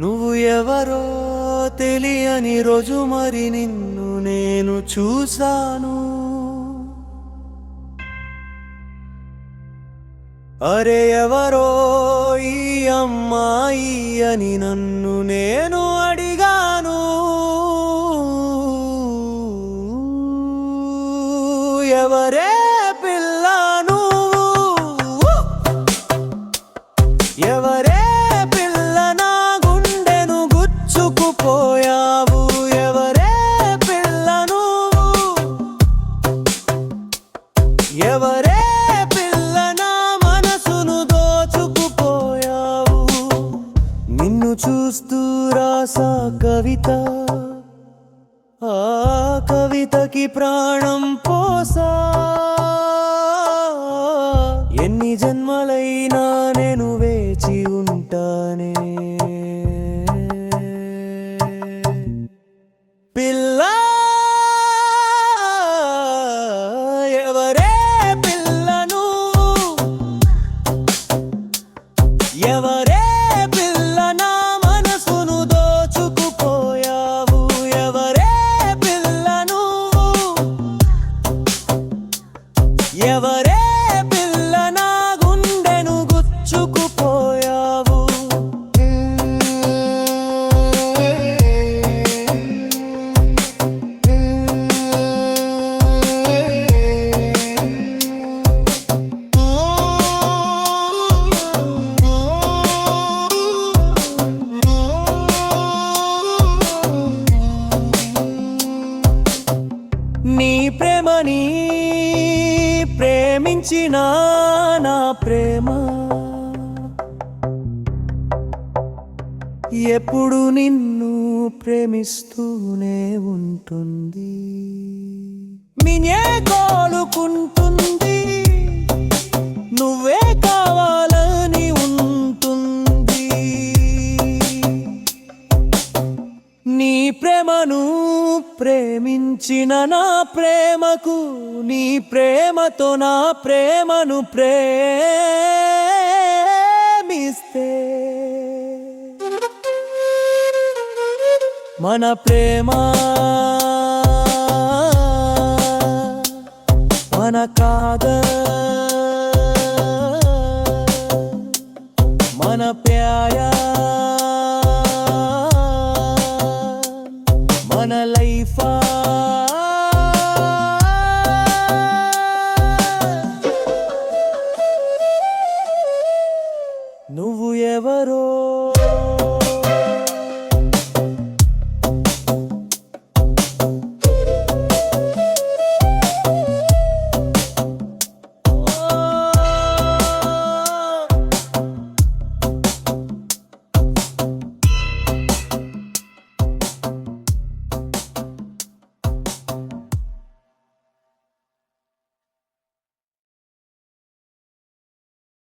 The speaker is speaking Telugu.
నువ్వు ఎవరో తెలియని రోజు మరి నిన్ను నేను చూశాను. అరే ఎవరో ఈ అమ్మాయి అని నన్ను నేను అడిగాను. ఎవరే కవితకి ప్రాణం పోసా. ఎన్ని జన్మలైనా ఎవరే ప్రేమించిన నా ప్రేమ. ఎప్పుడు నిన్ను ప్రేమిస్తూనే ఉంటుంది. మినే కోలుకుంటుంది. నువ్వే కావాలని ఉంటుంది. నీ ప్రేమను ప్రేమించిన నా ప్రేమకు నీ ప్రేమతో నా ప్రేమను ప్రేమిస్తే. మన ప్రేమ మన కాద. మన ప్యాయా. మన లైఫా? నువ్వు ఎవరో?